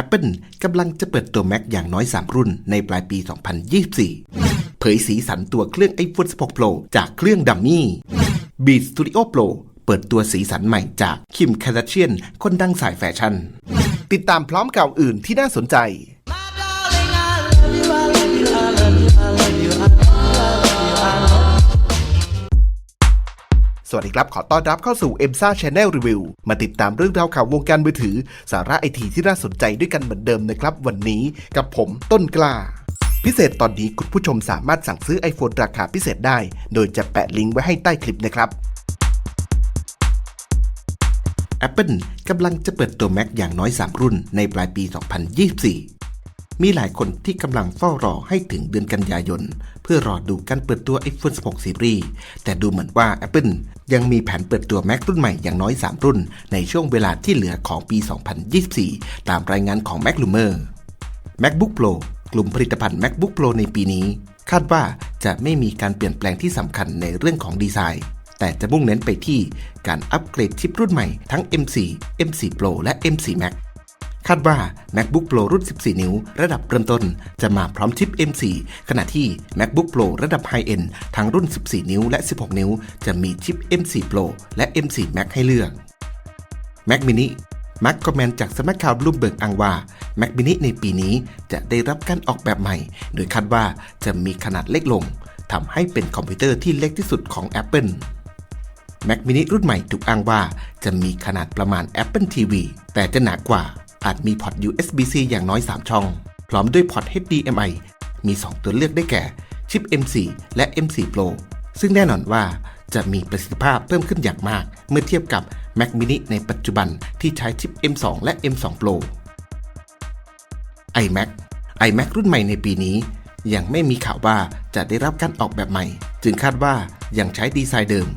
Apple กำลังจะเปิดตัว Mac อย่างน้อย 3 รุ่นในปลายปี 2024 เผยสีสันตัวเครื่อง iPhone 16 Pro จากเครื่องดัมมี่ Beat Studio Pro เปิดตัวสีสันใหม่จากคิมคาร์เชียนคนดังสายแฟชั่น ติดตามพร้อมข่าวอื่นที่น่าสนใจ สวัสดีครับ ขอต้อนรับเข้าสู่ e m s a Channel Review มาติดตามเรื่องราวข่าววงการมือถือ สาระไอทีที่น่าสนใจด้วยกันเหมือนเดิมนะครับ วันนี้กับผมต้นกล้า พิเศษตอนนี้คุณผู้ชมสามารถสั่งซื้อ iPhone ราคาพิเศษได้ โดยจะแปะลิงก์ไว้ให้ใต้คลิปนะครับ Apple กำลังจะเปิดตัว Mac อย่างน้อย 3 รุ่นในปลายปี 2024 มีหลายคนที่กำลังเฝ้ารอให้ถึงเดือนกันยายน เพื่อรอดูการเปิดตัว iPhone 16 Series แต่ดูเหมือนว่า Apple ยังมีแผนเปิดตัว Mac รุ่นใหม่อย่างน้อย 3 รุ่น ในช่วงเวลาที่เหลือของปี 2024 ตามรายงานของ MacRumor MacBook Pro กลุ่มผลิตภัณฑ์ MacBook Pro ในปีนี้ คาดว่าจะไม่มีการเปลี่ยนแปลงที่สำคัญในเรื่องของดีไซน์ แต่จะมุ่งเน้นไปที่การอัปเกรดชิปรุ่นใหม่ทั้ง M4 M4 Pro และ M4 Max คาดว่า MacBook Pro รุ่น 14 นิ้ว ระดับเริ่มต้น จะมาพร้อมชิป M4 ขณะที่ MacBook Pro ระดับ High End ทั้งรุ่น 14 นิ้วและ 16 นิ้ว จะมีชิป M4 Pro และ M4 Max ให้เลือก Mac mini มักคอมเมนต์จากสำนักข่าวบลูมเบิร์กอ้างว่า Mac mini ในปีนี้จะได้รับการออกแบบใหม่ โดยคาดว่าจะมีขนาดเล็กลงทำให้เป็นคอมพิวเตอร์ที่เล็กที่สุดของ Apple Mac mini รุ่นใหม่ถูกอ้างว่าจะมีขนาดประมาณ Apple TV แต่จะหนากว่า อาจมีพอร์ต USB-C อย่างน้อย 3 ช่อง พร้อมด้วยพอร์ต HDMI มี 2 ตัวเลือกได้แก่ ชิป M4 และ M4 Pro ซึ่งแน่นอนว่าจะมีประสิทธิภาพเพิ่มขึ้นอย่างมาก เมื่อเทียบกับ Mac mini ในปัจจุบันที่ใช้ชิป M2 และ M2 Pro iMac iMac รุ่นใหม่ในปีนี้ ยังไม่มีข่าวว่าจะได้รับการออกแบบใหม่ จึงคาดว่ายังใช้ดีไซน์เดิม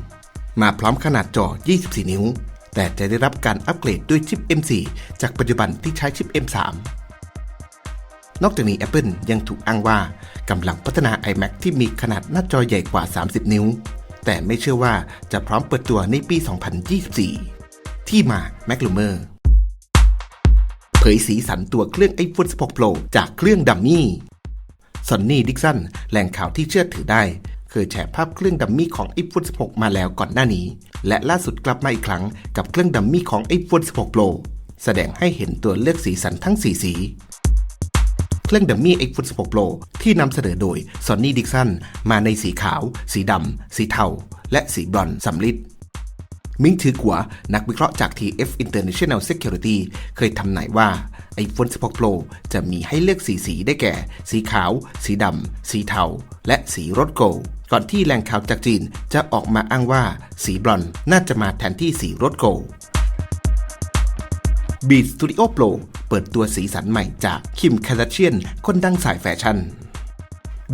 มาพร้อมขนาดจอ 24 นิ้ว แต่จะได้รับการอัปเกรดด้วยชิป M4 จากปัจจุบันที่ใช้ชิป M3 นอกจากนี้ Apple ยังถูกอ้างว่ากำลังพัฒนา iMac ที่มีขนาดหน้าจอใหญ่กว่า 30 นิ้ว แต่ไม่เชื่อว่าจะพร้อมเปิดตัวในปี 2024 ที่มา MacRumor เผยสีสันตัวเครื่อง iPhone 16 Pro จากเครื่องดัมมี่ซอนนี่ดิกสันแหล่งข่าวที่เชื่อถือได้ เคยแชร์ภาพเครื่องดัมมี่ของ iPhone 16 มาแล้วก่อนหน้านี้ และล่าสุดกลับมาอีกครั้งกับเครื่องดัมมี่ของ iPhone 16 Pro แสดงให้เห็นตัวเลือกสีสันทั้ง 4 สี เครื่องดัมมี่ iPhone 16 Pro ที่นำเสนอโดย Sony Dixon มาในสีขาว สีดำ สีเทา และสีบรอนซ์สำลิดมิ้งถือกัวนักวิเคราะห์จาก TF International Security เคยทำนายว่า iPhone 16 Pro จะมีให้เลือกสีสีได้แก่ สีขาว สีดำ สีเทา และสีรถโกลก่อนที่แหล่งข่าวจากจีนจะออกมาอ้างว่า สีบรอนน่าจะมาแทนที่สีรถโกล Beat Studio Pro เปิดตัวสีสันใหม่จากคิมคา a าเชียนคนดังสายแฟชั่น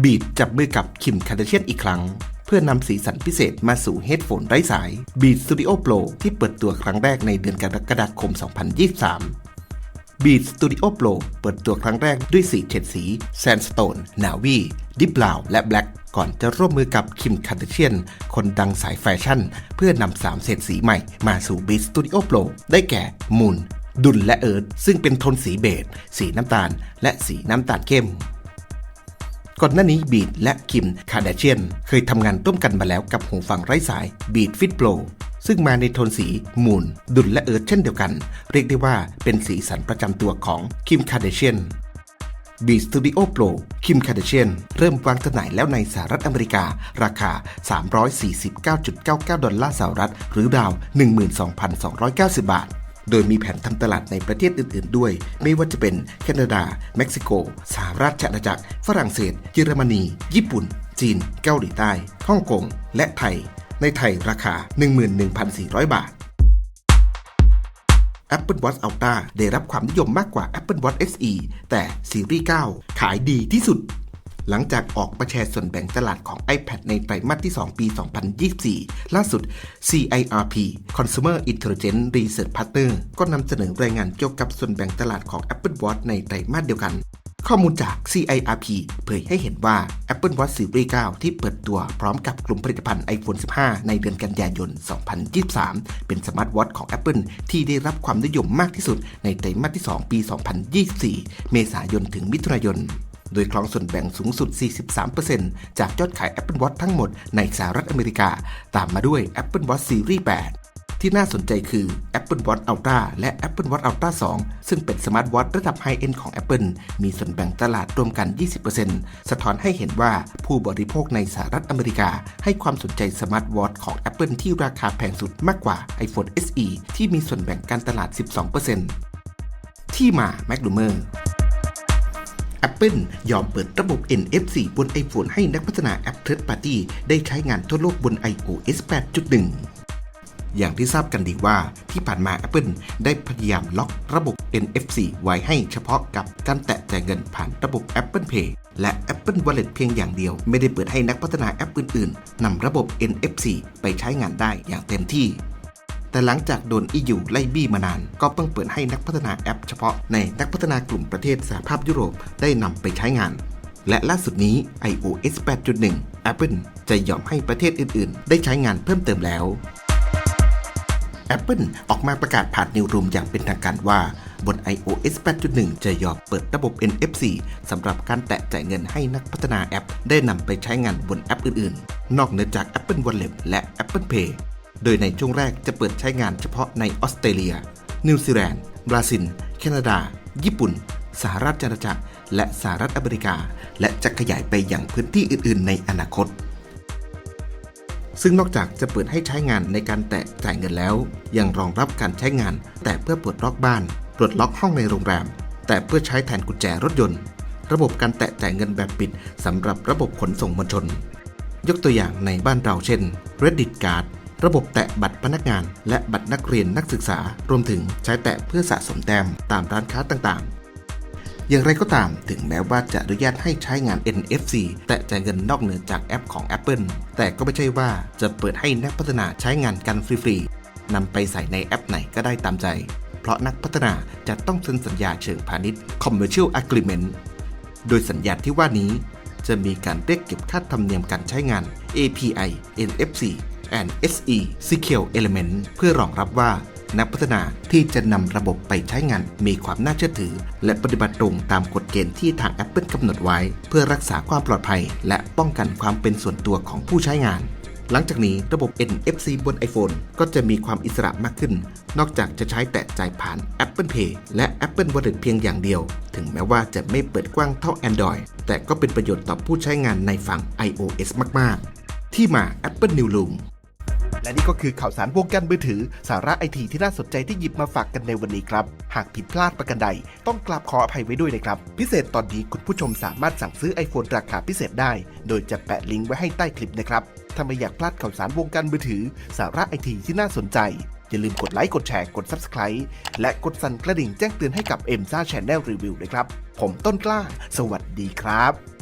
บีดจับมือกับคิมคา a าเชียนอีกครั้ง เพื่อนำสีสันพิเศษมาสู่เฮดโฟนไร้สาย Beat Studio Pro ที่เปิดตัวครั้งแรกในเดือนกรกฎาคม 2023 Beat Studio Pro เปิดตัวครั้งแรกด้วยสีเฉดสี Sandstone Navy Deep Brown และ Black ก่อนจะร่วมมือกับคิมคา a าเชียน คนดังสายแฟชั่น เพื่อนำสามเฉดสีใหม่มาสู่ Beat Studio Pro ได้แก่ Moon ดุลและเอิร์ธซึ่งเป็นโทนสีเบจ สีน้ำตาล และสีน้ำตาลเข้มก่อนหน้านี้บีดและคิมคาร์เดเชียน เคยทำงานร่วมกันมาแล้วกับหูฟังไร้สายบีดฟิตโปร ซึ่งมาในโทนสีมูนดุลและเอิร์ธเช่นเดียวกัน เรียกได้ว่าเป็นสีสันประจำตัวของคิมคาเดเชียนบีสตูดิโอโปรคิมคาเดเชียนเริ่มวางจำหน่ายแล้วในสหรัฐอเมริกา ราคา 349.99 ดอลลาร์สหรัฐ หรือราว 12,290 บาท โดยมีแผนทำตลาดในประเทศอื่น ๆ ด้วย ไม่ว่าจะเป็นแคนาดา เม็กซิโก สหราชอาณาจักร ฝรั่งเศส เยอรมนี ญี่ปุ่น จีน เกาหลีใต้ ฮ่องกง และไทย ในไทยราคา 11,400 บาท Apple Watch Ultra ได้รับความนิยมมากกว่า Apple Watch SE แต่ซีรีส์ 9 ขายดีที่สุด หลังจากออกมาแชร์ส่วนแบ่งตลาดของ iPad ในไตรมาสที่ 2 ปี 2024 ล่าสุด CIRP Consumer Intelligence Research Partner ก็นำเสนอรายงานเกี่ยวกับส่วนแบ่งตลาดของ Apple Watch ในไตรมาสเดียวกันข้อมูลจาก CIRP เผยให้เห็นว่า Apple Watch Series 9 ที่เปิดตัวพร้อมกับกลุ่มผลิตภัณฑ์ iPhone 15 ในเดือนกันยายน 2023 เป็นสมาร์ทวอทของ Apple ที่ได้รับความนิยมมากที่สุดในไตรมาสที่ 2 ปี 2024 เมษายนถึงมิถุนายน โดยครองส่วนแบ่งสูงสุด 43%จากยอดขาย Apple Watch ทั้งหมดในสหรัฐอเมริกา ตามมาด้วย Apple Watch Series 8 ที่น่าสนใจคือ Apple Watch Ultra และ Apple Watch Ultra 2 ซึ่งเป็นสมาร์ทวอทระดับไฮเอ็นของ Apple มีส่วนแบ่งตลาดรวมกัน 20%สะท้อนให้เห็นว่าผู้บริโภคในสหรัฐอเมริกา ให้ความสนใจสมาร์ทวอทของ Apple ที่ราคาแพงสุดมากกว่า iPhone SE ที่มีส่วนแบ่งการตลาด 12%ที่มา m a c l u m e r Apple ยอมเปิดระบบ NFC บน iPhone ให้นักพัฒนาแอป Third Party ได้ใช้งานทั่วโลกบน iOS 8.1อย่างที่ทราบกันดีว่าที่ผ่านมา Apple ได้พยายามล็อกระบบ NFC ไว้ให้เฉพาะกับการแตะจ่ายเงินผ่านระบบ Apple Pay และ Apple Wallet เพียงอย่างเดียว ไม่ได้เปิดให้นักพัฒนาแอปอื่นๆนำระบบ NFC ไปใช้งานได้อย่างเต็มที่ แต่หลังจากโดน EU ไล่บี้มานาน ก็เพิ่งเปิดให้นักพัฒนาแอปเฉพาะในนักพัฒนากลุ่มประเทศสหภาพยุโรปได้นำไปใช้งาน และล่าสุดนี้ iOS 8.1 Apple จะยอมให้ประเทศอื่น ๆ ได้ใช้งานเพิ่มเติมแล้ว Apple ออกมาประกาศผ่านนิวรูมอย่างเป็นทางการว่าบน iOS 8.1 จะยอมเปิดระบบ NFC สำหรับการแตะจ่ายเงินให้นักพัฒนาแอป ได้นำไปใช้งานบนแอปอื่น ๆ นอกเหนือจาก Apple Wallet และ Apple Pay โดยในช่วงแรกจะเปิดใช้งานเฉพาะในออสเตรเลีย นิวซีแลนด์ บราซิล แคนาดา ญี่ปุ่น สหราชอาณาจักรและสหรัฐอเมริกา และจะขยายไปยังพื้นที่อื่น ๆ ในอนาคต ซึ่งนอกจากจะเปิดให้ใช้งานในการแตะจ่ายเงินแล้ว ยังรองรับการใช้งาน แต่เพื่อปลดล็อกบ้านปลดล็อกห้องในโรงแรม แต่เพื่อใช้แทนกุญแจรถยนต์ ระบบการแตะจ่ายเงินแบบปิดสำหรับระบบขนส่งมวลชน ยกตัวอย่างในบ้านเราเช่น Reddit Card ระบบแตะบัตรพนักงาน และบัตรนักเรียนนักศึกษารวมถึงใช้แตะเพื่อสะสมแต้มตามร้านค้าต่างๆ อย่างไรก็ตามถึงแม้ว่าจะอนุญาตให้ใช้งาน NFC แต่จ่ายเงินนอกเหนือจากแอปของ Apple แต่ก็ไม่ใช่ว่าจะเปิดให้นักพัฒนาใช้งานกันฟรีๆนำไปใส่ในแอปไหนก็ได้ตามใจ เพราะนักพัฒนาจะต้องเซ็นสัญญาเชิงพาณิชย์ Commercial Agreement โดยสัญญาที่ว่านี้จะมีการเรียกเก็บค่าธรรมเนียมการใช้งาน API NFC and SE Secure Element เพื่อรองรับว่านักพัฒนาที่จะนำระบบไปใช้งานมีความน่าเชื่อถือ และปฏิบัติตรงตามกฎเกณฑ์ที่ทาง Apple กำหนดไว้ เพื่อรักษาความปลอดภัย และป้องกันความเป็นส่วนตัวของผู้ใช้งาน หลังจากนี้ระบบ NFC บน iPhone ก็จะมีความอิสระมากขึ้น นอกจากจะใช้แตะจ่ายผ่าน Apple Pay และ Apple Wallet เพียงอย่างเดียว ถึงแม้ว่าจะไม่เปิดกว้างเท่า Android แต่ก็เป็นประโยชน์ต่อผู้ใช้งานในฝั่ง iOS มาก ๆ ที่มา Apple New Room และนี่ก็คือข่าวสารวงการมือถือ สาระไอทีที่น่าสนใจที่หยิบมาฝากกันในวันนี้ครับ หากผิดพลาดประกันใด ต้องกราบขออภัยไว้ด้วยนะครับ พิเศษตอนนี้คุณผู้ชมสามารถสั่งซื้อ iPhone ราคาพิเศษได้ โดยจะแปะลิงก์ไว้ให้ใต้คลิปนะครับถ้าไม่อยากพลาดข่าวสารวงการมือถือ สาระไอทีที่น่าสนใจอย่าลืมกดไลค์ กดแชร์ กด Subscribe และกดสั่นกระดิ่งแจ้งเตือนให้กับ m อ็มซ่าแชนแนลรีวิวด้วยครับ ผมต้นกล้า สวัสดีครับ